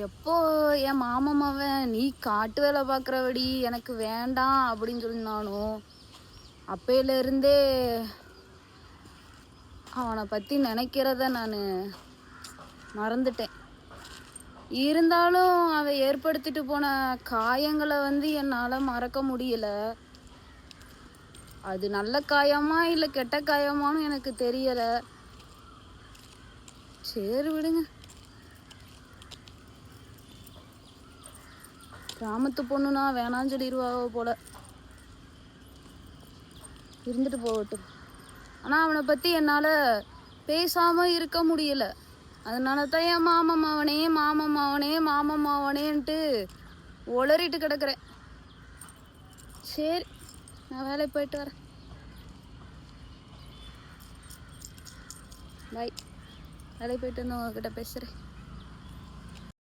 எப்போ என் மாமன் நீ காட்டு வேலை பார்க்குறவடி எனக்கு வேண்டாம் அப்படின்னு சொல்லினானோ அப்பையிலேருந்தே அவனை பற்றி நினைக்கிறத நான் மறந்துட்டேன். இருந்தாலும் அவன் ஏற்படுத்திட்டு போன காயங்களை வந்து என்னால் மறக்க முடியலை. அது நல்ல காயமா இல்லை கெட்ட காயமான்னு எனக்கு தெரியலை. சரி விடுங்க. கிராமத்து பொண்ணுனா வேணான்னு சொல்லிடுவாவோ போல. இருந்துட்டு போகட்டும். ஆனால் அவனை பற்றி என்னால் பேசாமல் இருக்க முடியல. அதனால தான் என் மாமன் மாவனே மாமன் மாவனே மாமன் மாவனேன்ட்டு உளறிட்டு கிடக்குறேன். சரி நான் வேலைக்கு போயிட்டு வரேன். பாய் வேலைக்கு போயிட்டு வந்து உங்ககிட்ட பேசுகிறேன்